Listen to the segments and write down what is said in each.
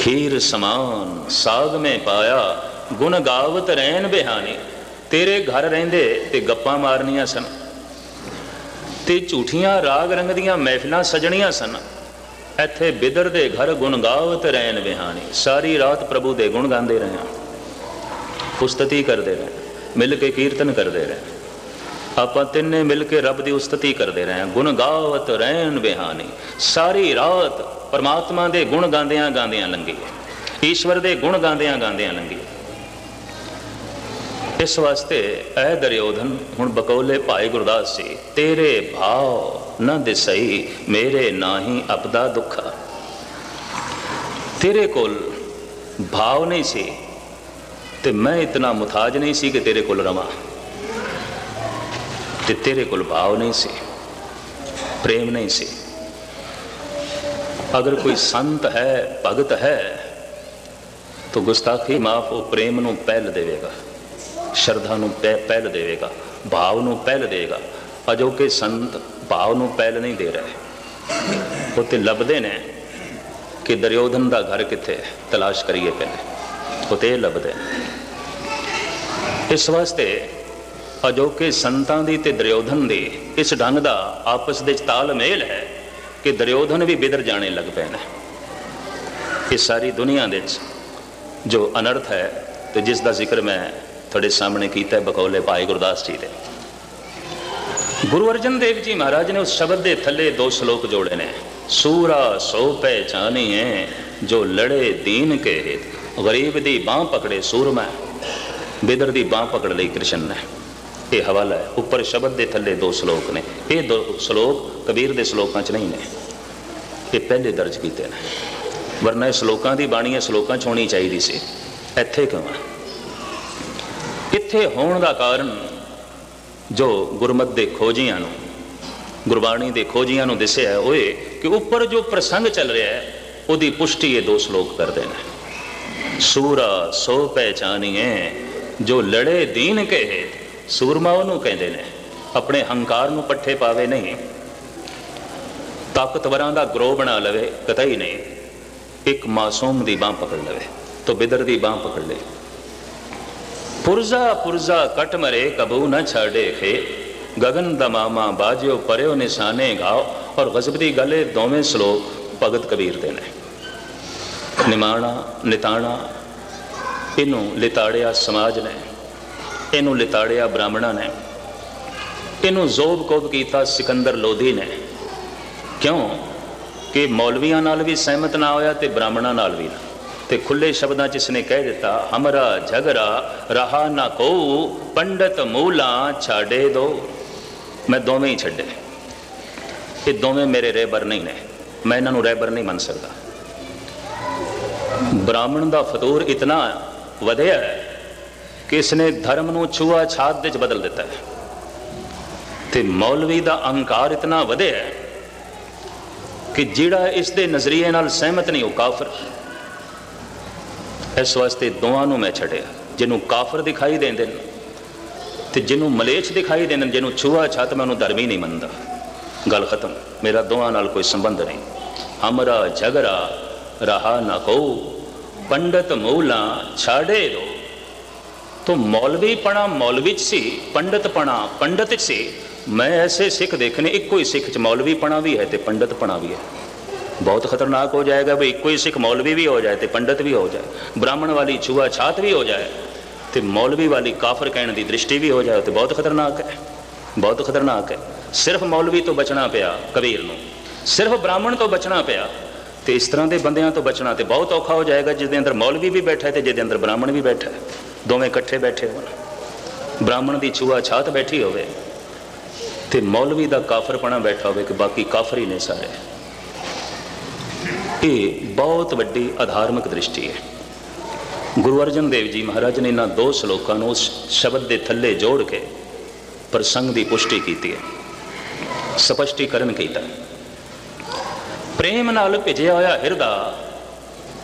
ਖੀਰ ਸਮਾਨ ਸਾਗ ਮੈਂ ਪਾਇਆ, ਗੁਣ ਗਾਵਤ ਰਹਿਣ ਬਿਹਾਨੀ। ਤੇਰੇ ਘਰ ਰਹਿੰਦੇ ਤੇ ਗੱਪਾਂ ਮਾਰਨੀਆਂ ਸਨ। ਤੇ ਝੂਠੀਆਂ ਰਾਗ ਰੰਗ ਦੀਆਂ ਮਹਿਫਿਲਾਂ ਸਜਣੀਆਂ ਸਨ। ਇੱਥੇ ਬਿਦਰ ਦੇ ਘਰ ਗੁਣ ਗਾਵਤ ਰਹਿਣ ਬਿਹਾਨੀ। ਸਾਰੀ ਰਾਤ ਪ੍ਰਭੂ ਦੇ ਗੁਣ ਗਾਉਂਦੇ ਰਹੇ। ਉਸਤਤੀ ਕਰਦੇ ਰਹੇ, ਮਿਲ ਕੇ ਕੀਰਤਨ ਕਰਦੇ ਰਹੇ। ਆਪਾਂ ਤਿੰਨੇ ਮਿਲ ਕੇ ਰੱਬ ਦੀ ਉਸਤਤੀ ਕਰਦੇ ਰਹੇ। ਗੁਣ ਗਾਵਤ ਰਹਿਣ ਬਿਹਾਨੀ। ਸਾਰੀ ਰਾਤ ਪਰਮਾਤਮਾ ਦੇ ਗੁਣ ਗਾਉਂਦਿਆਂ ਗਾਉਂਦਿਆਂ ਲੰਗੀ ਈਸ਼ਵਰ ਦੇ ਗੁਣ ਗਾਉਂਦਿਆਂ ਗਾਉਂਦਿਆਂ ਲੰਗੀ ਇਸ ਵਾਸਤੇ ਐ ਦਰਿਓਧਨ ਹੁਣ ਬਕੌਲੇ ਭਾਈ ਗੁਰਦਾਸ ਜੀ, ਤੇਰੇ ਭਾਵ ਨਾ ਦਿਸਈ, ਮੇਰੇ ਨਾਹੀ ਅਪਦਾ ਦੁੱਖਾ। ਤੇਰੇ ਕੋਲ ਭਾਵ ਨਹੀਂ ਸੀ ਤੇ ਮੈਂ ਇਤਨਾ ਮੁਤਾਜ ਨਹੀਂ ਸੀ ਕਿ ਤੇਰੇ ਕੋਲ ਰਵਾਂ। ਤੇ ਤੇਰੇ ਕੋਲ ਭਾਵ ਨਹੀਂ ਸੀ, ਪ੍ਰੇਮ ਨਹੀਂ ਸੀ। ਅਗਰ ਕੋਈ ਸੰਤ ਹੈ, ਭਗਤ ਹੈ, ਤਾਂ ਗੁਸਤਾਖੀ ਮਾਫ ਉਹ ਪ੍ਰੇਮ ਨੂੰ ਪਹਿਲ ਦੇਵੇਗਾ, ਸ਼ਰਧਾ ਨੂੰ ਪਹਿਲ ਦੇਵੇਗਾ, ਭਾਵ ਨੂੰ ਪਹਿਲ ਦੇਗਾ ਅਜੋਕੇ ਸੰਤ ਭਾਵ ਨੂੰ ਪਹਿਲ ਨਹੀਂ ਦੇ ਰਹੇ। ਉਹ ਤੇ ਲੱਭਦੇ ਨੇ ਕਿ ਦਰਿਓਧਨ ਦਾ ਘਰ ਕਿੱਥੇ ਹੈ, ਤਲਾਸ਼ ਕਰੀਏ ਪਹਿਲੇ। ਉਹ ਤੇ ਲੱਭਦੇ ਇਸ ਵਾਸਤੇ ਅਜੋਕੇ ਸੰਤਾਂ ਦੀ ਤੇ ਦਰਿਓਧਨ ਦੀ ਇਸ ਢੰਗ ਦਾ ਆਪਸ ਵਿੱਚ ਤਾਲਮੇਲ ਹੈ। ਕਿ ਦਰਿਓਧਨ ਵੀ ਬਿਦਰ ਜਾਣੇ ਲੱਗ ਪਏ ਨੇ ਇਹ ਸਾਰੀ ਦੁਨੀਆ ਦੇ ਵਿੱਚ ਜੋ ਅਨਰਥ ਹੈ ਤੇ ਜਿਸ ਦਾ ਜ਼ਿਕਰ ਮੈਂ ਤੁਹਾਡੇ ਸਾਹਮਣੇ ਕੀਤਾ ਹੈ ਬਕੌਲੇ ਭਾਈ ਗੁਰਦਾਸ ਜੀ ਦੇ। ਗੁਰੂ ਅਰਜਨ ਦੇਵ ਜੀ ਮਹਾਰਾਜ ਨੇ ਉਸ ਸ਼ਬਦ ਦੇ ਥੱਲੇ ਦੋ ਸ਼ਲੋਕ ਜੋੜੇ ਨੇ। ਸੂਰਾ ਸੋ ਪਹਿਚਾਨੀ ਪਹਿਚਾਨੀਏ ਜੋ ਲੜੇ ਦੀਨ ਕੇ ਗਰੀਬ ਦੀ ਬਾਹ ਪਕੜੇ ਸੂਰਮਾ ਬਿਦਰ ਦੀ ਬਾਹ ਪਕੜ ਲਈ ਕ੍ਰਿਸ਼ਨ ਨੇ। ਇਹ ਹਵਾਲਾ ਹੈ। ਉੱਪਰ ਸ਼ਬਦ ਦੇ ਥੱਲੇ ਦੋ ਸ਼ਲੋਕ ਨੇ। ਇਹ ਦੋ ਸ਼ਲੋਕ ਕਬੀਰ ਦੇ ਸ਼ਲੋਕਾਂ 'ਚ ਨਹੀਂ ਨੇ। ਇਹ ਪਹਿਲੇ ਦਰਜ ਕੀਤੇ ਨੇ। ਵਰਨਾ ਇਹ ਸ਼ਲੋਕਾਂ ਦੀ ਬਾਣੀ ਇਹ ਸ਼ਲੋਕਾਂ 'ਚ ਹੋਣੀ ਚਾਹੀਦੀ ਸੀ। ਇੱਥੇ ਕਿਉਂ ਹੈ ਇੱਥੇ ਹੋਣ ਦਾ ਕਾਰਨ ਜੋ ਗੁਰਮਤ ਦੇ ਖੋਜੀਆਂ ਨੂੰ, ਗੁਰਬਾਣੀ ਦੇ ਖੋਜੀਆਂ ਨੂੰ ਦਿਸਿਆ ਹੋਏ ਕਿ ਉੱਪਰ ਜੋ ਪ੍ਰਸੰਗ ਚੱਲ ਰਿਹਾ ਹੈ, ਉਹਦੀ ਪੁਸ਼ਟੀ ਇਹ ਦੋ ਸ਼ਲੋਕ ਕਰਦੇ ਨੇ। ਸੂਰਾ ਸੋ ਪਹਿਚਾਨੀਏ ਜੋ ਲੜੇ ਦੀਨ ਕੇ ਹੇਤ ਸੂਰਮਾ ਉਹਨੂੰ ਕਹਿੰਦੇ ਨੇ, ਆਪਣੇ ਹੰਕਾਰ ਨੂੰ ਪੱਠੇ ਪਾਵੇ ਨਹੀਂ। ਤਾਕਤਵਰਾਂ ਦਾ ਗਰੋਹ ਬਣਾ ਲਵੇ, ਕਤਈ ਨਹੀਂ। ਇੱਕ ਮਾਸੂਮ ਦੀ ਬਾਹ ਪਕੜ ਲਵੇ, ਤੋ ਬਿਦਰ ਦੀ ਬਾਹ ਪਕੜ ਲੇ। ਪੁਰਜ਼ਾ ਪੁਰਜ਼ਾ, ਕਟ ਮਰੇ, ਕਬੂ ਨਾ ਛਾੜੇ ਖੇ। ਗगन ਦਮਾਮਾ ਬਾਜਿਓ, ਪਰਿਓ ਨਿਸ਼ਾਨੇ ਗਾਓ। ਔਰ ਗਜ਼ਬ ਦੀ ਗਲੇ ਦੋਵੇਂ ਸ਼ਲੋਕ ਭਗਤ ਕਬੀਰ ਦੇ ਨੇ। ਨਿਮਾਣਾ, ਨਿਤਾਣਾ, ਇਹਨੂੰ ਲਿਤਾੜਿਆ ਸਮਾਜ ਨੇ। ਇਹਨੂੰ ਲਿਤਾੜਿਆ ਬ੍ਰਾਹਮਣਾਂ ਨੇ। ਇਹਨੂੰ ਜ਼ੋਬ ਕੋਬ ਕੀਤਾ ਸਿਕੰਦਰ ਲੋਧੀ ਨੇ। ਕਿਉਂ? ਕਿ ਮੌਲਵੀਆਂ ਨਾਲ ਵੀ ਸਹਿਮਤ ਨਾ ਹੋਇਆ ਤੇ ਬ੍ਰਾਹਮਣਾਂ ਨਾਲ ਵੀ ਨਾ। ਤੇ ਖੁੱਲੇ ਸ਼ਬਦਾਂ 'ਚ ਇਸਨੇ ਕਹਿ ਦਿੱਤਾ, ਹਮਰਾ ਝਗੜਾ ਰਹਾ ਨਾ ਕੋ ਪੰਡਤ ਮੂਲਾ ਛਾੜੇ ਦੋ। ਮੈਂ ਦੋਵੇਂ ਹੀ ਛੱਡੇ। ਇਹ ਦੋਵੇਂ ਮੇਰੇ ਰਹਿਬਰ ਨਹੀਂ ਨੇ। ਮੈਂ ਇਹਨਾਂ ਨੂੰ ਰਹਿਬਰ ਨਹੀਂ ਮੰਨ ਸਕਦਾ। ਬ੍ਰਾਹਮਣ ਦਾ ਫਤੂਰ ਇਤਨਾ ਵਧਿਆ ਹੈ ਕਿ ਇਸਨੇ ਧਰਮ ਨੂੰ ਛੂਆ ਛਾਤ ਦੇ ਵਿੱਚ ਬਦਲ ਦਿੱਤਾ ਹੈ? ਤੇ ਮੌਲਵੀ ਦਾ ਅਹੰਕਾਰ ਇਤਨਾ ਵਧਿਆ ਹੈ ਕਿ ਜਿਹੜਾ ਇਸ ਦੇ ਨਜ਼ਰੀਏ ਨਾਲ ਸਹਿਮਤ ਨਹੀਂ, ਉਹ ਕਾਫਰ ਇਸ ਵਾਸਤੇ ਦੋਵਾਂ ਨੂੰ ਮੈਂ ਛੱਡਿਆ। ਜਿਹਨੂੰ ਕਾਫਰ ਦਿਖਾਈ ਦਿੰਦੇ ਨੇ ਤੇ ਜਿਹਨੂੰ ਮਲੇਛ ਦਿਖਾਈ ਦਿੰਦੇ ਨੇ, ਜਿਹਨੂੰ ਛੂਆ ਛਾਤ, ਮੈਂ ਉਹਨੂੰ ਧਰਮੀ ਨਹੀਂ ਮੰਨਦਾ। ਗੱਲ ਖਤਮ। ਮੇਰਾ ਦੋਵਾਂ ਨਾਲ ਕੋਈ ਸੰਬੰਧ ਨਹੀਂ। ਹਮਰਾ ਝਗੜਾ ਰਹਾ ਨਾ ਕੋ ਪੰਡਤ ਮੂਲਾ ਛਾੜੇ ਦੋ तो मौलवी पढ़ा मौलवी च सी पंडित पढ़ा पंडित च सी मैं ऐसे सिख देखने एक ही सिख च मौलवी पढ़ा भी है तो पंडित पढ़ा भी है बहुत खतरनाक हो जाएगा भाई एक ही सिख मौलवी भी हो जाए तो पंडित भी हो जाए ब्राह्मण वाली छुआ छात भी हो जाए तो मौलवी वाली काफर कहने की दृष्टि भी हो जाए तो बहुत खतरनाक है बहुत खतरनाक है सिर्फ मौलवी तो बचना पिया कबीर ਨੂੰ ਸਿਰਫ ਬ੍ਰਾਹਮਣ ਤੋਂ ਬਚਣਾ ਪਿਆ ਤੇ ਇਸ ਤਰ੍ਹਾਂ ਦੇ ਬੰਦਿਆਂ ਤੋਂ ਬਚਣਾ ਤੇ ਬਹੁਤ ਔਖਾ ਹੋ ਜਾਏਗਾ ਜਿਹਦੇ ਅੰਦਰ ਮੌਲਵੀ ਵੀ ਬੈਠਾ ਹੈ ਤੇ ਜਿਹਦੇ ਅੰਦਰ ਬ੍ਰਾਹਮਣ ਵੀ ਬੈਠਾ ਹੈ ਦੋਵੇਂ ਇਕੱਠੇ ਬੈਠੇ ਹੋਣ। ਬ੍ਰਾਹਮਣ ਦੀ ਛੂਆ ਛਾਤ ਬੈਠੀ ਹੋਵੇ ਤੇ ਮੌਲਵੀ ਦਾ ਕਾਫਰਪਣਾ ਬੈਠਾ ਹੋਵੇ ਕਿ ਬਾਕੀ ਕਾਫਰ ਹੀ ਨੇ ਸਾਰੇ। ਇਹ ਬਹੁਤ ਵੱਡੀ ਆਧਾਰਮਿਕ ਦ੍ਰਿਸ਼ਟੀ ਹੈ। ਗੁਰੂ ਅਰਜਨ ਦੇਵ ਜੀ ਮਹਾਰਾਜ ਨੇ ਇਹਨਾਂ ਦੋ ਸ਼ਲੋਕਾਂ ਨੂੰ ਉਸ ਸ਼ਬਦ ਦੇ ਥੱਲੇ ਜੋੜ ਕੇ ਪ੍ਰਸੰਗ ਦੀ ਪੁਸ਼ਟੀ ਕੀਤੀ ਹੈ। ਸਪਸ਼ਟੀਕਰਨ ਕੀਤਾ। ਪ੍ਰੇਮ ਨਾਲ ਭਿਜਿਆ ਹੋਇਆ ਹਿਰਦਾ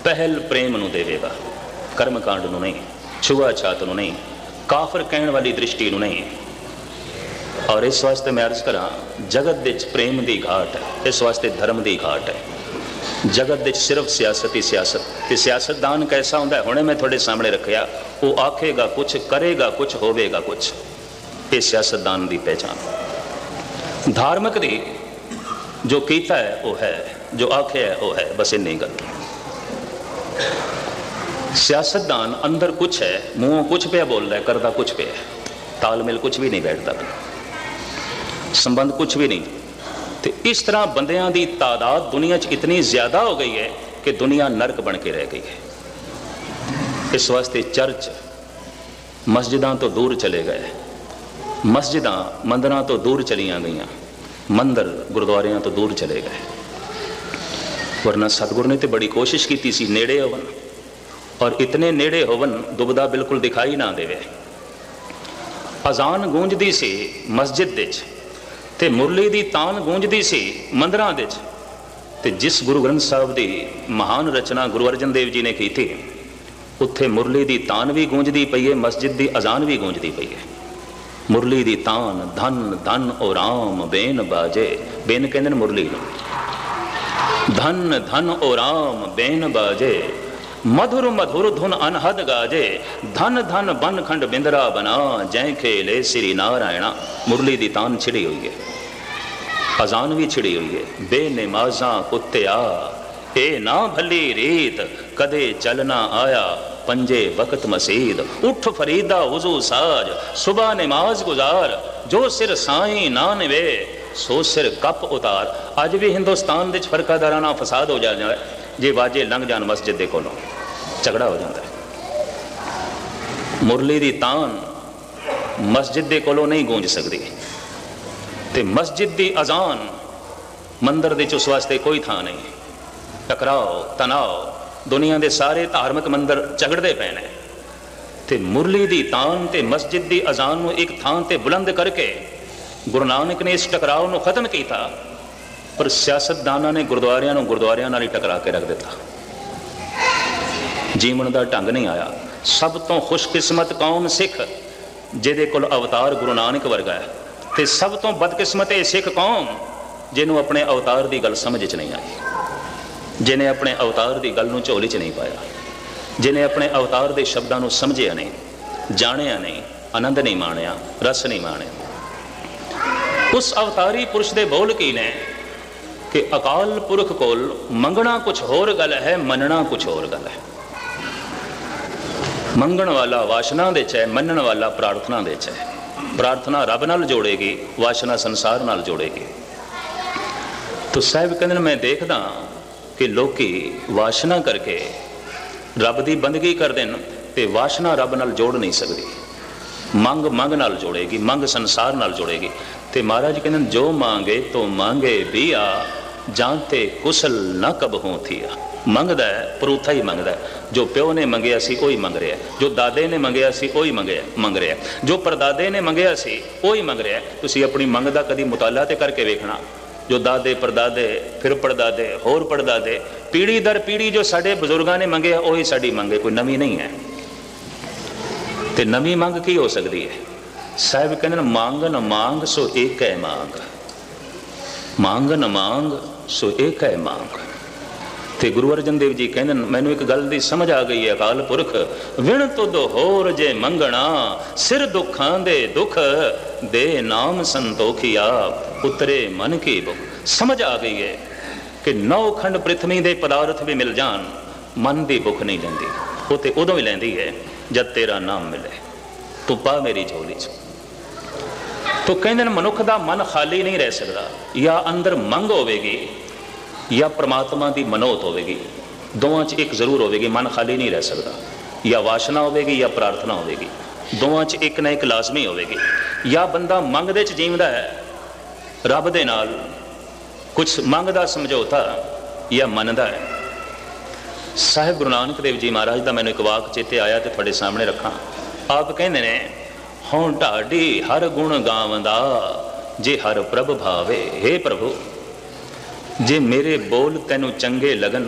ਪਹਿਲ ਪ੍ਰੇਮ ਨੂੰ ਦੇਵੇਗਾ, ਕਰਮ ਕਾਂਡ ਨੂੰ ਨਹੀਂ। ਛੁਆਛਾਤ ਨੂੰ ਨਹੀਂ, ਕਾਫਰ ਕਹਿਣ ਵਾਲੀ ਦ੍ਰਿਸ਼ਟੀ ਨੂੰ ਨਹੀਂ। ਔਰ ਇਸ ਵਾਸਤੇ ਮੈਂ ਅਰਜ਼ ਕਰਾਂ, ਜਗਤ ਵਿੱਚ ਪ੍ਰੇਮ ਦੀ ਘਾਟ ਹੈ ਇਸ ਵਾਸਤੇ ਧਰਮ ਦੀ ਘਾਟ ਹੈ। ਜਗਤ ਵਿੱਚ ਸਿਰਫ ਸਿਆਸਤ ਹੀ ਸਿਆਸਤ, ਤੇ ਸਿਆਸਤਦਾਨ ਕੈਸਾ ਹੁੰਦਾ ਹੁਣੇ ਮੈਂ ਤੁਹਾਡੇ ਸਾਹਮਣੇ ਰੱਖਿਆ, ਉਹ ਆਖੇਗਾ ਕੁਝ ਕਰੇਗਾ ਕੁਝ ਹੋਵੇਗਾ ਕੁਝ ਇਹ ਸਿਆਸਤਦਾਨ ਦੀ ਪਹਿਚਾਨ ਧਾਰਮਿਕ ਦੀ ਜੋ ਕੀਤਾ ਹੈ, ਉਹ ਹੈ, ਜੋ ਆਖਿਆ ਹੈ, ਉਹ ਹੈ, ਬਸ ਇੰਨੀ ਗੱਲ। ਸਿਆਸਤਦਾਨ ਅੰਦਰ ਕੁਛ ਹੈ, ਮੂੰਹੋਂ ਕੁਛ ਪਿਆ ਬੋਲਦਾ, ਕਰਦਾ ਕੁਛ ਪਿਆ ਤਾਲਮੇਲ ਕੁਛ ਵੀ ਨਹੀਂ ਬੈਠਦਾ। ਸੰਬੰਧ ਕੁਛ ਵੀ ਨਹੀਂ। ਤੇ ਇਸ ਤਰ੍ਹਾਂ ਬੰਦਿਆਂ ਦੀ ਤਾਦਾਦ ਦੁਨੀਆ 'ਚ ਇਤਨੀ ਜ਼ਿਆਦਾ ਹੋ ਗਈ ਹੈ ਕਿ ਦੁਨੀਆ ਨਰਕ ਬਣ ਕੇ ਰਹਿ ਗਈ ਹੈ। ਇਸ ਵਾਸਤੇ ਚਰਚ ਮਸਜਿਦਾਂ ਤੋਂ ਦੂਰ ਚਲੇ ਗਏ। ਮਸਜਿਦਾਂ ਮੰਦਰਾਂ ਤੋਂ ਦੂਰ ਚਲੀਆਂ ਗਈਆਂ। ਮੰਦਰ ਗੁਰਦੁਆਰਿਆਂ ਤੋਂ ਦੂਰ ਚਲੇ ਗਏ। ਵਰਨਾ ਸਤਿਗੁਰ ਨੇ ਤੇ ਬੜੀ ਕੋਸ਼ਿਸ਼ ਕੀਤੀ ਸੀ ਨੇੜੇ ਹੋਵਨ ਔਰ ਇਤਨੇ ਨੇੜੇ ਹੋਵਨ ਦੁਬਦਾ ਬਿਲਕੁਲ ਦਿਖਾਈ ਨਾ ਦੇਵੇ। ਅਜ਼ਾਨ ਗੂੰਜਦੀ ਸੀ ਮਸਜਿਦ ਦੇ 'ਚ ਤੇ ਮੁਰਲੀ ਦੀ ਤਾਨ ਗੂੰਜਦੀ ਸੀ ਮੰਦਰਾਂ ਦੇ 'ਚ ਤੇ ਜਿਸ ਗੁਰੂ ਗ੍ਰੰਥ ਸਾਹਿਬ ਦੀ ਮਹਾਨ ਰਚਨਾ ਗੁਰੂ ਅਰਜਨ ਦੇਵ ਜੀ ਨੇ ਕੀਤੀ, ਉੱਥੇ ਮੁਰਲੀ ਦੀ ਤਾਨ ਵੀ ਗੂੰਜਦੀ ਪਈ ਹੈ ਮਸਜਿਦ ਦੀ ਅਜ਼ਾਨ ਵੀ ਗੂੰਜਦੀ ਪਈ ਹੈ ਮੁਰਲੀ ਦੀ ਤਾਨ, ਧਨ ਧਨ ਓ ਰਾਮ, ਬੇਨ ਬਾਜੇ, ਬੇਨ ਕਹਿੰਦੇ ਨੇ ਮੁਰਲੀ ਨੂੰ। ਧਨ ਧਨ ਓ ਰਾਮ, ਬੇਨ ਬਾਜੇ ਮਧੁਰ ਮਧੁਰ ਧੁਨ ਅਨਹਦ ਗਾਜੇ ਧਨ ਧਨ ਬਨ ਖੰਡ ਬਿੰਦਰਾ ਬਨਾ ਜੈ ਖੇਲੇ ਸ੍ਰੀ ਨਾਰਾਇਣਾ ਮੁਰਲੀ ਦੀ ਤਾਨ ਛਿੜੀ ਹੋਈ ਹੈ ਅਜ਼ਾਨ ਵੀ ਛਿੜੀ ਹੋਈ ਹੈ ਬੇਨਮਾਜ਼ਾਂ ਕੁੱਤਿਆ ਇਹ ਨਾ ਭਲੀ ਰੀਤ ਕਦੇ ਚਲਣਾ ਆਇਆ ਪੰਜੇ ਵਕਤ ਮਸੀਦ ਉੱਠ ਫਰੀਦਾ ਵਜ਼ੂ ਸਾਜ ਸੁਬਾ ਨਮਾਜ਼ ਗੁਜ਼ਾਰ ਜੋ ਸਿਰ ਸਾਈਂ ਨਾ ਨਿਵੇ ਸੋ ਸਿਰ ਕੱਪ ਉਤਾਰ ਅੱਜ ਵੀ ਹਿੰਦੁਸਤਾਨ ਵਿੱਚ ਫਰਕਾਦਾਰਾਨਾ ਫਸਾਦ ਹੋ ਜਾਂਦਾ ਜੇ ਵਾਜੇ ਲੰਘ ਜਾਣ ਮਸਜਿਦ ਦੇ ਕੋਲੋਂ ਝਗੜਾ ਹੋ ਜਾਂਦਾ ਹੈ। ਮੁਰਲੀ ਦੀ ਤਾਨ ਮਸਜਿਦ ਦੇ ਕੋਲੋਂ ਨਹੀਂ ਗੂੰਜ ਸਕਦੀ ਤੇ ਮਸਜਿਦ ਦੀ ਅਜ਼ਾਨ ਮੰਦਰ ਦੇ ਚ ਉਸ ਵਾਸਤੇ ਕੋਈ ਥਾਂ ਨਹੀਂ। ਟਕਰਾਓ, ਤਣਾਓ, ਦੁਨੀਆ ਦੇ ਸਾਰੇ ਧਾਰਮਿਕ ਮੰਦਰ ਝਗੜਦੇ ਪਏ ਨੇ। ਤੇ ਮੁਰਲੀ ਦੀ ਤਾਨ ਤੇ ਮਸਜਿਦ ਦੀ ਅਜ਼ਾਨ ਨੂੰ ਇੱਕ ਥਾਂ ਤੇ ਬੁਲੰਦ ਕਰਕੇ ਗੁਰੂ ਨਾਨਕ ਨੇ ਇਸ ਟਕਰਾਓ ਨੂੰ ਖਤਮ ਕੀਤਾ। ਪਰ ਸਿਆਸਤਦਾਨਾਂ ਨੇ ਗੁਰਦੁਆਰਿਆਂ ਨੂੰ ਗੁਰਦੁਆਰਿਆਂ ਨਾਲ ਹੀ ਟਕਰਾ ਕੇ ਰੱਖ ਦਿੱਤਾ। ਜੀਵਨ ਦਾ ਢੰਗ ਨਹੀਂ ਆਇਆ। ਸਭ ਤੋਂ ਖੁਸ਼ਕਿਸਮਤ ਕੌਮ ਸਿੱਖ, ਜਿਹਦੇ ਕੋਲ ਅਵਤਾਰ ਗੁਰੂ ਨਾਨਕ ਵਰਗਾ ਹੈ। ਤੇ ਸਭ ਤੋਂ ਬਦਕਿਸਮਤ ਇਹ ਸਿੱਖ ਕੌਮ, ਜਿਹਨੂੰ ਆਪਣੇ ਅਵਤਾਰ ਦੀ ਗੱਲ ਸਮਝ 'ਚ ਨਹੀਂ ਆਈ। ਜਿਹਨੇ ਆਪਣੇ ਅਵਤਾਰ ਦੀ ਗੱਲ ਨੂੰ ਝੋਲੀ 'ਚ ਨਹੀਂ ਪਾਇਆ। ਜਿਹਨੇ ਆਪਣੇ ਅਵਤਾਰ ਦੇ ਸ਼ਬਦਾਂ ਨੂੰ ਸਮਝਿਆ ਨਹੀਂ, ਜਾਣਿਆ ਨਹੀਂ, ਆਨੰਦ ਨਹੀਂ ਮਾਣਿਆ, ਰਸ ਨਹੀਂ ਮਾਣਿਆ। ਉਸ ਅਵਤਾਰੀ ਪੁਰਸ਼ ਦੇ ਬੋਲ ਕੀ ਨੇ? ਕਿ ਅਕਾਲ ਪੁਰਖ ਕੋਲ ਮੰਗਣਾ ਕੁਝ ਹੋਰ ਗੱਲ ਹੈ, ਮੰਨਣਾ ਕੁਝ ਹੋਰ ਗੱਲ ਹੈ। ਮੰਗਣ ਵਾਲਾ ਵਾਸ਼ਨਾ ਦੇ ਚ ਹੈ ਮੰਨਣ ਵਾਲਾ ਪ੍ਰਾਰਥਨਾ ਦੇ ਚ। ਹੈ ਪ੍ਰਾਰਥਨਾ ਰੱਬ ਨਾਲ ਜੋੜੇਗੀ ਵਾਸ਼ਨਾ ਸੰਸਾਰ ਨਾਲ ਜੋੜੇਗੀ। ਤੋ ਸਾਹਿਬ ਕਹਿੰਦੇ ਮੈਂ ਦੇਖਦਾ ਕਿ ਲੋਕੀ ਵਾਸ਼ਨਾ ਕਰਕੇ ਰੱਬ ਦੀ ਬੰਦਗੀ ਕਰਦੇ ਨੇ ਤੇ ਵਾਸ਼ਨਾ ਰੱਬ ਨਾਲ ਜੋੜ ਨਹੀਂ ਸਕਦੀ। ਮੰਗ ਮੰਗ ਨਾਲ ਜੋੜੇਗੀ ਮੰਗ ਸੰਸਾਰ ਨਾਲ ਜੋੜੇਗੀ। ਤੇ ਮਹਾਰਾਜ ਕਹਿੰਦੇ ਨੇ, ਜੋ ਮੰਗੇ ਤੋ ਮੰਗੇ ਵੀ ਆ ਜਾਂ ਜਾਂਤੇ ਕੁਸਲ ਨਾ ਕਬਹੂ ਥੀਆ। ਮੰਗਦਾ ਹੈ ਪਰੂਥਾ ਹੀ ਮੰਗਦਾ ਜੋ ਪਿਓ ਨੇ ਮੰਗਿਆ ਸੀ, ਉਹੀ ਮੰਗ ਰਿਹਾ ਜੋ ਦਾਦੇ ਨੇ ਮੰਗਿਆ ਸੀ, ਉਹੀ ਮੰਗਿਆ ਮੰਗ ਰਿਹਾ ਜੋ ਪਰਦਾਦੇ ਨੇ ਮੰਗਿਆ ਸੀ, ਉਹੀ ਮੰਗ ਰਿਹਾ ਤੁਸੀਂ ਆਪਣੀ ਮੰਗ ਦਾ ਕਦੀ ਮੁਤਾਲਾ ਤੇ ਕਰਕੇ ਵੇਖਣਾ। ਜੋ ਦਾਦੇ, ਪਰਦਾਦੇ, ਫਿਰ ਪੜਦਾਦੇ ਹੋਰ ਪੜਦਾਦੇ ਪੀੜੀ ਦਰ ਪੀੜੀ ਜੋ ਸਾਡੇ ਬਜ਼ੁਰਗਾਂ ਨੇ ਮੰਗਿਆ, ਉਹੀ ਸਾਡੀ ਮੰਗ ਕੋਈ ਨਵੀਂ ਨਹੀਂ ਹੈ। ਤੇ ਨਵੀਂ ਮੰਗ ਕੀ ਹੋ ਸਕਦੀ ਹੈ? ਸਾਹਿਬ ਕਹਿੰਦੇ ਨੇ, ਮੰਗ ਮੰਗ ਸੋ ਏਕ ਹੈ ਮੰਗ। ਮੰਗ ਨ ਮੰਗ ਸੋ ਏਕ ਹੈ ਮੰਗ। ਤੇ ਗੁਰੂ ਅਰਜਨ ਦੇਵ ਜੀ ਕਹਿੰਦੇ ਮੈਨੂੰ ਇੱਕ ਗੱਲ ਦੀ ਸਮਝ ਆ ਗਈ ਹੈ ਅਕਾਲ ਪੁਰਖ। ਵਿਣ ਤੁਧ ਹੋਰ ਜੇ ਮੰਗਣਾ, ਸਿਰ ਦੁੱਖਾਂ ਦੇ ਦੁੱਖ ਦੇ ਨਾਮ ਸੰਤੋਖਿਆ ਉਤਰੇ ਮਨ ਕੀ ਬੁਖ। ਸਮਝ ਆ ਗਈ ਹੈ ਕਿ ਨੌ ਖੰਡ ਪ੍ਰਿਥਵੀ ਦੇ ਪਦਾਰਥ ਵੀ ਮਿਲ ਜਾਣ, ਮਨ ਦੀ ਭੁੱਖ ਨਹੀਂ ਲੈਂਦੀ। ਉਹ ਤੇ ਉਦੋਂ ਹੀ ਲੈਂਦੀ ਹੈ ਜਦ ਤੇਰਾ ਨਾਮ ਮਿਲੇ। ਤੂੰ ਪਾ ਮੇਰੀ ਝੋਲੀ 'ਚ। ਤੋ ਕਹਿੰਦੇ ਨੇ, ਮਨੁੱਖ ਦਾ ਮਨ ਖਾਲੀ ਨਹੀਂ ਰਹਿ ਸਕਦਾ, ਜਾਂ ਅੰਦਰ ਮੰਗ ਹੋਵੇਗੀ ਜਾਂ ਪ੍ਰਮਾਤਮਾ ਦੀ ਮਨੋਤ ਹੋਵੇਗੀ, ਦੋਵਾਂ 'ਚ ਇੱਕ ਜ਼ਰੂਰ ਹੋਵੇਗੀ, ਮਨ ਖਾਲੀ ਨਹੀਂ ਰਹਿ ਸਕਦਾ। ਜਾਂ ਵਾਸ਼ਨਾ ਹੋਵੇਗੀ ਜਾਂ ਪ੍ਰਾਰਥਨਾ ਹੋਵੇਗੀ। ਦੋਵਾਂ 'ਚ ਇੱਕ ਨਾ ਇੱਕ ਲਾਜ਼ਮੀ ਹੋਵੇਗੀ। ਜਾਂ ਬੰਦਾ ਮੰਗ ਦੇ 'ਚ ਜੀਵਦਾ ਹੈ, ਰੱਬ ਦੇ ਨਾਲ ਕੁਝ ਮੰਗਦਾ, ਸਮਝੌਤਾ ਜਾਂ ਮੰਨਦਾ ਹੈ। ਸਾਹਿਬ ਗੁਰੂ ਨਾਨਕ ਦੇਵ ਜੀ ਮਹਾਰਾਜ ਦਾ ਮੈਨੂੰ ਇੱਕ ਵਾਕ ਚੇਤੇ ਆਇਆ ਤੇ ਤੁਹਾਡੇ ਸਾਹਮਣੇ ਰੱਖਾਂ। ਆਪ ਕਹਿੰਦੇ ਨੇ ਹਉ ਢਾਡੀ ਹਰ ਗੁਣ ਗਾਵੰਦਾ, ਜੇ ਹਰ ਪ੍ਰਭ ਭਾਵੇ हे ਪ੍ਰਭੂ। ਜੇ ਮੇਰੇ ਬੋਲ ਤੈਨੂੰ ਚੰਗੇ ਲੱਗਣ,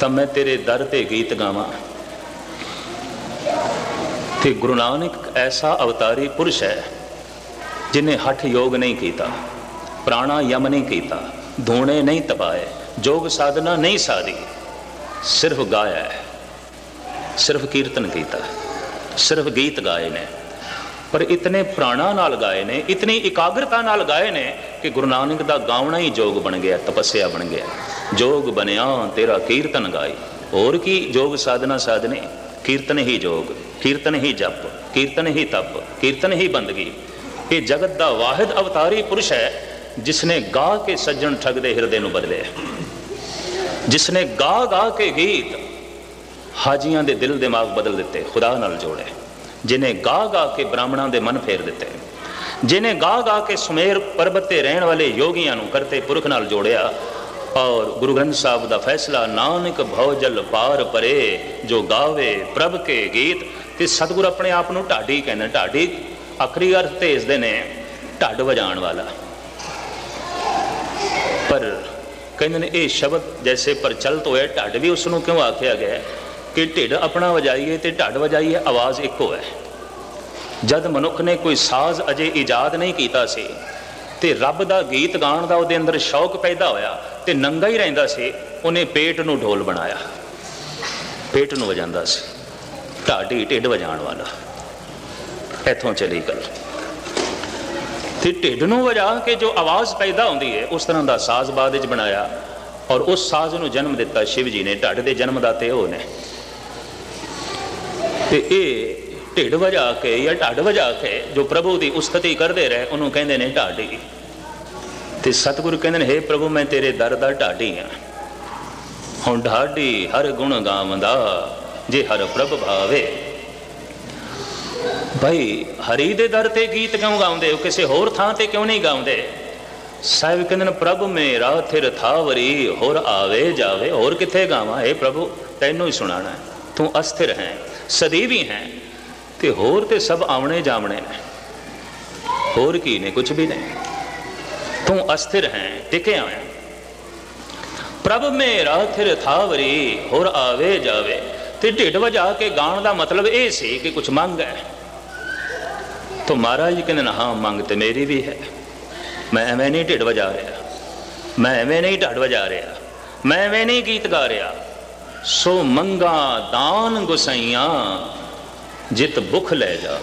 ਤਾਂ ਮੈਂ ਤੇਰੇ ਦਰ ਤੇ ਗੀਤ ਗਾਵਾਂ। ਤੇ ਗੁਰੂ ਨਾਨਕ ਐਸਾ ਅਵਤਾਰੀ ਪੁਰਸ਼ ਹੈ, ਜਿਨੇ ਹਠ ਯੋਗ ਨਹੀਂ ਕੀਤਾ, ਪ੍ਰਾਣਾ ਯਮ ਨਹੀਂ ਕੀਤਾ, ਧੂਣੇ ਨਹੀਂ ਤਪਾਏ, ਜੋਗ ਸਾਧਨਾ ਨਹੀਂ ਸਾਧੀ ਸਿਰਫ ਗਾਇਆ ਸਿਰਫ ਕੀਰਤਨ ਕੀਤਾ, ਸਿਰਫ ਗੀਤ ਗਾਏ ਨੇ। ਪਰ ਇਤਨੇ ਪ੍ਰਾਣਾ ਨਾਲ ਗਾਏ ਨੇ, ਇਤਨੀ ਇਕਾਗਰਤਾ ਨਾਲ ਗਾਏ ਨੇ ਕਿ ਗੁਰੂ ਨਾਨਕ ਦਾ ਗਾਉਣਾ ਹੀ ਜੋਗ ਬਣ ਗਿਆ, ਤਪੱਸਿਆ ਬਣ ਗਿਆ। ਜੋਗ ਬਣਿਆ, ਤੇਰਾ ਕੀਰਤਨ ਗਾਏ। ਹੋਰ ਕੀ ਜੋਗ ਸਾਧਨਾ ਸਾਧਨੇ? ਕੀਰਤਨ ਹੀ ਜੋਗ, ਕੀਰਤਨ ਹੀ ਜਪ, ਕੀਰਤਨ ਹੀ ਤਪ, ਕੀਰਤਨ ਹੀ ਬੰਦਗੀ। ਇਹ ਜਗਤ ਦਾ ਵਾਹਿਦ ਅਵਤਾਰੀ ਪੁਰਸ਼ ਹੈ ਜਿਸ ਨੇ ਗਾ ਕੇ ਸੱਜਣ ਠਗ ਦੇ ਹਿਰਦੇ ਨੂੰ ਬਦਲਿਆ। ਜਿਸ ਨੇ ਗਾ ਗਾ ਕੇ ਗੀਤ ਹਾਜੀਆਂ ਦੇ ਦਿਲ ਦਿਮਾਗ ਬਦਲ ਦਿੱਤੇ, ਖੁਦਾ ਨਾਲ ਜੋੜਿਆ। ਜਿਨੇ ਗਾ ਗਾ ਕੇ ਬ੍ਰਾਹਮਣਾਂ ਦੇ ਮਨ ਫੇਰ ਦਿੱਤੇ। ਜਿਨੇ ਗਾ ਗਾ ਕੇ ਸੁਮੇਰ ਪਰਬਤ ਤੇ ਰਹਿਣ ਵਾਲੇ ਯੋਗੀਆਂ ਨੂੰ ਕਰਤੇ ਪੁਰਖ ਨਾਲ ਜੋੜਿਆ, ਔਰ ਗੁਰੂ ਗ੍ਰੰਥ ਸਾਹਿਬ ਦਾ ਫੈਸਲਾ, ਨਾਨਕ ਭਉਜਲ ਪਾਰ ਪਰੇ, ਜੋ ਗਾਵੇ ਪ੍ਰਭ ਕੇ ਗੀਤ, ਤੇ ਸਤਿਗੁਰ ਆਪਣੇ ਆਪ ਨੂੰ ਢਾਡੀ ਕਹਿੰਦੇ ਢਾਡੀ ਆਖਰੀ ਅਰਥ ਤੇ ਇਸ ਦੇ ਨੇ, ਢੱਡ ਵਜਾਣ ਵਾਲਾ। ਪਰ ਕਹਿੰਦੇ ਨੇ, ਇਹ ਸ਼ਬਦ ਜੈਸੇ ਪ੍ਰਚਲਿਤ ਹੋਇਆ ਢੱਡ ਵੀ ਉਸ ਨੂੰ ਕਿਉਂ ਆਖਿਆ ਗਿਆ? ਕਿ ਢਿੱਡ ਆਪਣਾ ਵਜਾਈਏ ਤੇ ਢੱਡ ਵਜਾਈਏ, ਆਵਾਜ਼ ਇੱਕੋ ਹੈ। ਜਦ ਮਨੁੱਖ ਨੇ ਕੋਈ ਸਾਜ਼ ਅਜੇ ਇਜਾਦ ਨਹੀਂ ਕੀਤਾ ਸੀ ਤੇ ਰੱਬ ਦਾ ਗੀਤ ਗਾਉਣ ਦਾ ਉਹਦੇ ਅੰਦਰ ਸ਼ੌਕ ਪੈਦਾ ਹੋਇਆ ਤੇ ਨੰਗਾ ਹੀ ਰਹਿੰਦਾ ਸੀ, ਉਹਨੇ ਪੇਟ ਨੂੰ ਢੋਲ ਬਣਾਇਆ। ਪੇਟ ਨੂੰ ਵਜਾਉਂਦਾ ਸੀ। ਢਾਡੀ ਢਿੱਡ ਵਜਾਉਣ ਵਾਲਾ। ਇੱਥੋਂ ਚਲੀ ਗੱਲ ਤੇ ਢਿੱਡ ਨੂੰ ਵਜਾ ਕੇ ਜੋ ਆਵਾਜ਼ ਪੈਦਾ ਹੁੰਦੀ ਹੈ, ਉਸ ਤਰ੍ਹਾਂ ਦਾ ਸਾਜ਼ ਬਾਦ ਵਿੱਚ ਬਣਾਇਆ। ਔਰ ਉਸ ਸਾਜ਼ ਨੂੰ ਜਨਮ ਦਿੱਤਾ ਸ਼ਿਵ ਜੀ ਨੇ। ਢੱਡ ਦੇ ਜਨਮਦਾਤੇ ਉਹ ਨੇ। ਤੇ ਇਹ ਢਿੱਡ ਵਜਾ ਕੇ ਜਾਂ ਢੱਡ ਵਜਾ ਕੇ ਜੋ ਪ੍ਰਭੂ ਦੀ ਉਸਤਤੀ ਕਰਦੇ ਰਹੇ, ਉਹਨੂੰ ਕਹਿੰਦੇ ਨੇ ਢਾਡੀ। ਤੇ ਸਤਿਗੁਰੂ ਕਹਿੰਦੇ ਨੇ हे ਪ੍ਰਭੂ, ਮੈਂ ਤੇਰੇ ਦਰ ਦਾ ਢਾਡੀ ਹਾਂ। ਹੁਣ ਢਾਡੀ ਹਰ ਗੁਣ ਗਾਵੰਦਾ, ਜੇ ਹਰ ਪ੍ਰਭ ਭਾਵੇ। ਭਾਈ, ਹਰੀ ਦੇ ਦਰ ਤੇ ਗੀਤ ਕਿਉਂ ਗਾਉਂਦੇ ਹੋ? ਕਿਸੇ ਹੋਰ ਥਾਂ ਤੇ ਕਿਉਂ ਨਹੀਂ ਗਾਉਂਦੇ? ਸਾਹਿਬ ਕਹਿੰਦੇ ਨੇ, ਪ੍ਰਭ ਮੇਰਾ ਥਿਰ ਥਾਵਰੀ, ਹੋਰ ਆਵੇ ਜਾਵੇ, ਹੋਰ ਕਿੱਥੇ ਗਾਵਾਂ? ਇਹ ਪ੍ਰਭੂ, ਤੈਨੂੰ ਹੀ ਸੁਣਾਣਾ ਤੂੰ ਅਸਥਿਰ ਹੈ। ਸਦੀਵੀ ਹੈ ਤੇ ਹੋਰ ਤੇ ਸਭ ਆਉਣੇ ਜਾਵਣੇ ਨੇ। ਹੋਰ ਕੀ ਨੇ ਕੁਝ ਵੀ ਨਹੀਂ। ਤੂੰ ਅਸਥਿਰ ਹੈ, ਟਿਕਿਆ ਹੈ। ਪ੍ਰਭ ਮੇਰਾ ਥਿਰ ਥਾਵਰੀ, ਹੋਰ ਆਵੇ ਜਾਵੇ। ਤੇ ਢਿੱਡ ਵਜਾ ਕੇ ਗਾਣ ਦਾ ਮਤਲਬ ਇਹ ਸੀ ਕਿ ਕੁਝ ਮੰਗ ਹੈ। ਤੋ ਮਹਾਰਾਜ ਕਹਿੰਦੇ ਨਾ ਹਾਂ ਮੰਗ ਤੇ ਮੇਰੀ ਵੀ ਹੈ। ਮੈਂ ਐਵੇਂ ਨਹੀਂ ਢਿੱਡ ਵਜਾ ਰਿਹਾ। ਮੈਂ ਐਵੇਂ ਨਹੀਂ ਢੱਡ ਵਜਾ ਰਿਹਾ। ਮੈਂ ਐਵੇਂ ਨਹੀਂ ਗੀਤ ਗਾ ਰਿਹਾ। ਸੋ ਮੰਗਾ ਦਾਨ ਗੁਸਾਈਆਂ, ਜਿਤ ਭੁਖ ਲੈ ਜਾ।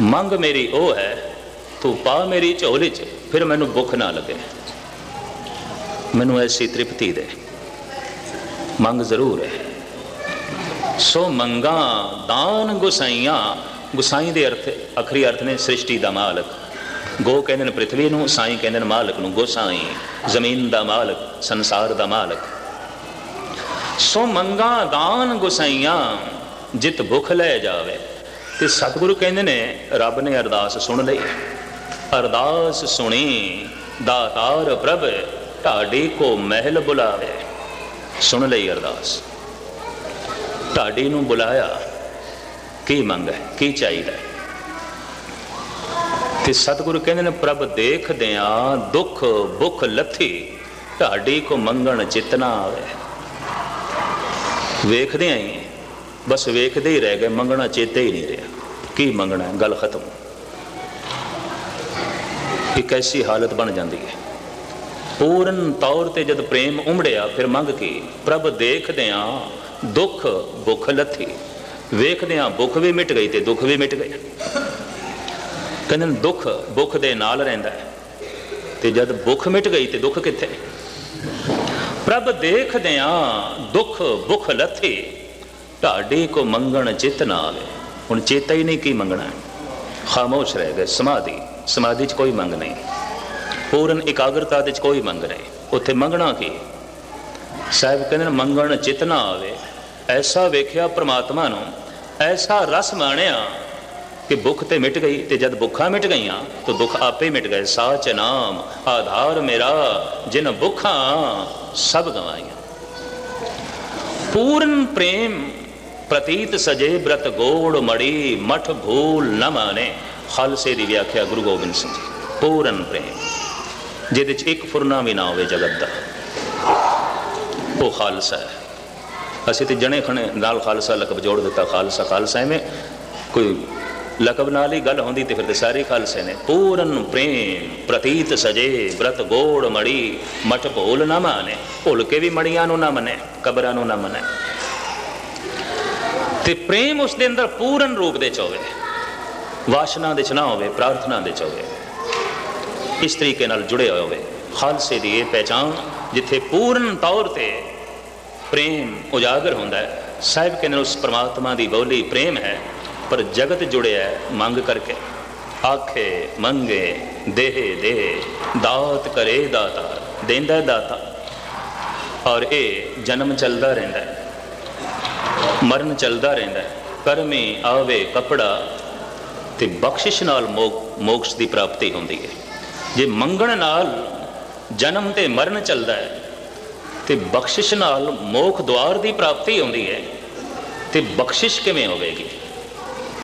ਮੰਗ ਮੇਰੀ ਉਹ ਹੈ, ਤੂੰ ਪਾ ਮੇਰੀ ਝੋਲੀ 'ਚ, ਫਿਰ ਮੈਨੂੰ ਭੁੱਖ ਨਾ ਲੱਗੇ। ਮੈਨੂੰ ਐਸੀ ਤ੍ਰਿਪਤੀ ਦੇ। ਮੰਗ ਜ਼ਰੂਰ ਹੈ। ਸੋ ਮੰਗਾ ਦਾਨ ਗੁਸਾਈਆਂ, ਗੁਸਾਈ ਦੇ ਅਰਥ, ਅਖਰੀ ਅਰਥ ਨੇ ਸ੍ਰਿਸ਼ਟੀ ਦਾ ਮਾਲਕ। ਗੋ ਕਹਿੰਦੇ ਨੇ ਪ੍ਰithvi ਨੂੰ, ਸਾਈ ਕਹਿੰਦੇ ਨੇ ਮਾਲਕ ਨੂੰ, ਗੋਸਾਈ, ਜ਼ਮੀਨ ਦਾ ਮਾਲਕ, ਸੰਸਾਰ ਦਾ ਮਾਲਕ। ਸੋ ਮੰਗਾ ਦਾਨ ਗੁਸਾਈਆਂ, ਜਿਤ ਭੁਖ ਲੈ ਜਾਵੇ। ਤੇ ਸਤਿਗੁਰੂ ਕਹਿੰਦੇ ਨੇ, ਰੱਬ ਨੇ ਅਰਦਾਸ ਸੁਣ ਲਈ। ਅਰਦਾਸ ਸੁਣੀ, ਦਾਤਾਰ ਪ੍ਰਭ ਢਾਡੀ ਕੋ ਮਹਿਲ ਬੁਲਾਵੇ। ਸੁਣ ਲਈ ਅਰਦਾਸ। ਢਾਡੀ ਨੂੰ ਬੁਲਾਇਆ, ਕੀ ਮੰਗ ਹੈ, ਕੀ ਚਾਹੀਦਾ ਤੇ ਸਤਿਗੁਰੂ ਕਹਿੰਦੇ ਨੇ, ਪ੍ਰਭ ਦੇਖਦਿਆਂ ਦੁੱਖ ਭੁੱਖ ਲੱਥੀ ਢਾਡੀ ਕੋ ਮੰਗਣ ਚਿਤਨਾ ਆਵੇ। ਵੇਖਦੇ ਹੀ। ਬਸ ਵੇਖਦੇ ਹੀ ਰਹਿ ਗਏ, ਮੰਗਣਾ ਚੇਤੇ ਹੀ ਨਹੀਂ ਰਿਹਾ। ਕੀ ਮੰਗਣਾ ਹੈ? ਗੱਲ ਖਤਮ। ਇੱਕ ਐਸੀ ਹਾਲਤ ਬਣ ਜਾਂਦੀ ਹੈ। ਪੂਰਨ ਤੌਰ ਤੇ ਜਦ ਪ੍ਰੇਮ ਉਮੜਿਆ, ਫਿਰ ਮੰਗ ਕੇ? ਪ੍ਰਭ ਦੇਖਦਿਆਂ ਦੁੱਖ ਭੁੱਖ ਲੱਥੀ। ਵੇਖਦਿਆਂ ਭੁੱਖ ਵੀ ਮਿਟ ਗਈ ਤੇ ਦੁੱਖ ਵੀ ਮਿਟ ਗਏ ਕਹਿੰਦੇ ਦੁੱਖ ਭੁੱਖ ਦੇ ਨਾਲ ਰਹਿੰਦਾ ਹੈ। ਤੇ ਜਦ ਭੁੱਖ ਮਿਟ ਗਈ ਤੇ ਦੁੱਖ ਕਿੱਥੇ? ਪ੍ਰਭ ਦੇਖਦਿਆਂ ਦੁੱਖ ਭੁੱਖ ਲੱਥੀ ਢਾਡੀ ਕੋ ਮੰਗਣ ਚਿਤ ਨਾ ਆਵੇ ਹੁਣ ਚੇਤਾ ਹੀ ਨਹੀਂ ਕੀ ਮੰਗਣਾ ਹੈ। ਖਾਮੋਸ਼ ਰਹਿ ਗਏ, ਸਮਾਧੀ ਸਮਾਧੀ 'ਚ ਕੋਈ ਮੰਗ ਨਹੀਂ। ਪੂਰਨ ਇਕਾਗਰਤਾ ਦੇ 'ਚ ਕੋਈ ਮੰਗ ਨਹੀਂ। ਉੱਥੇ ਮੰਗਣਾ ਕੀ ਸਾਹਿਬ ਕਹਿੰਦੇ ਨੇ, ਮੰਗਣ ਚਿਤ ਨਾ ਆਵੇ ਐਸਾ ਵੇਖਿਆ ਪ੍ਰਮਾਤਮਾ ਨੂੰ, ਐਸਾ ਰਸ ਮਾਣਿਆ ਕਿ ਭੁੱਖ ਤੇ ਮਿਟ ਗਈ ਤੇ ਜਦ ਭੁੱਖਾਂ ਮਿਟ ਗਈਆਂ ਤਾਂ ਦੁੱਖ ਆਪੇ ਮਿਟ ਗਏ। ਸਾਚ ਨਾਮ, ਆਧਾਰ ਮੇਰਾ, ਜਿਨ ਭੁੱਖਾਂ ਸਭ ਗਵਾਈਆਂ। ਪੂਰਨ ਪ੍ਰੇਮ ਪ੍ਰਤੀਤ ਸਜੇ ਬ੍ਰਤ ਗੋੜ ਮੜੀ, ਮਠ ਭੂਲ ਨ ਮਾਨੇ। ਖਾਲਸੇ ਦੀ ਵਿਆਖਿਆ ਗੁਰੂ ਗੋਬਿੰਦ ਸਿੰਘ ਜੀ, ਪੂਰਨ ਪ੍ਰੇਮ। ਜਿਹਦੇ ਚ ਇੱਕ ਫੁਰਨਾ ਵੀ ਨਾ ਹੋਵੇ ਜਗਤ ਦਾ। ਉਹ ਖਾਲਸਾ ਹੈ। ਅਸੀਂ ਤੇ ਜਣੇ ਖਣੇ ਨਾਲ ਖਾਲਸਾ ਲਕਬ ਜੋੜ ਦਿੱਤਾ। ਖਾਲਸਾ ਖਾਲਸਾ ਐਵੇਂ ਕੋਈ ਲਕਬ ਨਾਲ ਹੀ ਗੱਲ ਹੁੰਦੀ ਤੇ ਫਿਰ ਤੇ ਸਾਰੇ ਖਾਲਸੇ ਨੇ। ਪੂਰਨ ਪ੍ਰੇਮ, ਪ੍ਰਤੀਤ ਸਜੇ, ਬ੍ਰਤ ਗੋੜ ਮੜੀ, ਮਠ ਭੋਲ ਨਾ ਮਾਨੇ। ਭੁੱਲ ਕੇ ਵੀ ਮੜੀਆਂ ਨੂੰ ਨਾ ਮਨੇ, ਕਬਰਾਂ ਨੂੰ ਨਾ ਮੰਨੇ। ਤੇ ਪ੍ਰੇਮ ਉਸ ਦੇ ਅੰਦਰ ਪੂਰਨ ਰੂਪ ਦੇ ਚ ਹੋਵੇ। ਵਾਸ਼ਨਾ ਦੇ ਚ ਨਾ ਹੋਵੇ, ਪ੍ਰਾਰਥਨਾ ਦੇ ਚ ਹੋਵੇ। ਇਸ ਤਰੀਕੇ ਨਾਲ ਜੁੜੇ ਹੋਏ ਹੋਵੇ। ਖਾਲਸੇ ਦੀ ਇਹ ਪਹਿਚਾਨ ਜਿੱਥੇ ਪੂਰਨ ਤੌਰ ਤੇ ਪ੍ਰੇਮ ਉਜਾਗਰ ਹੁੰਦਾ ਹੈ, ਸਾਹਿਬ ਕਹਿੰਦੇ ਉਸ ਪ੍ਰਮਾਤਮਾ ਦੀ ਬੋਲੀ ਪ੍ਰੇਮ ਹੈ। ਪਰ ਜਗਤ ਜੁੜਿਆ ਮੰਗ ਕਰਕੇ ਆਖੇ ਮੰਗੇ ਦੇਹ ਦੇ ਦਾਤ ਕਰੇ ਦਾਤਾ ਦੇਂਦਾ ਦਾਤਾ ਔਰ ਇਹ ਜਨਮ ਚੱਲਦਾ ਰਹਿੰਦਾ ਮਰਨ ਚੱਲਦਾ ਰਹਿੰਦਾ ਹੈ ਕਰਮੀ ਆਵੇ ਕਪੜਾ ਤੇ ਬਖਸ਼ਿਸ਼ ਨਾਲ ਮੋਕ- ਮੋਕਸ਼ ਦੀ ਪ੍ਰਾਪਤੀ ਹੁੰਦੀ ਹੈ ਜੇ ਮੰਗਣ ਨਾਲ ਜਨਮ ਤੇ ਮਰਨ ਚੱਲਦਾ ਹੈ ਤੇ ਬਖਸ਼ਿਸ਼ ਨਾਲ ਮੋਖ ਦੁਆਰ ਦੀ ਪ੍ਰਾਪਤੀ ਹੁੰਦੀ ਹੈ ਤੇ ਬਖਸ਼ਿਸ਼ ਕਿਵੇਂ ਹੋਵੇਗੀ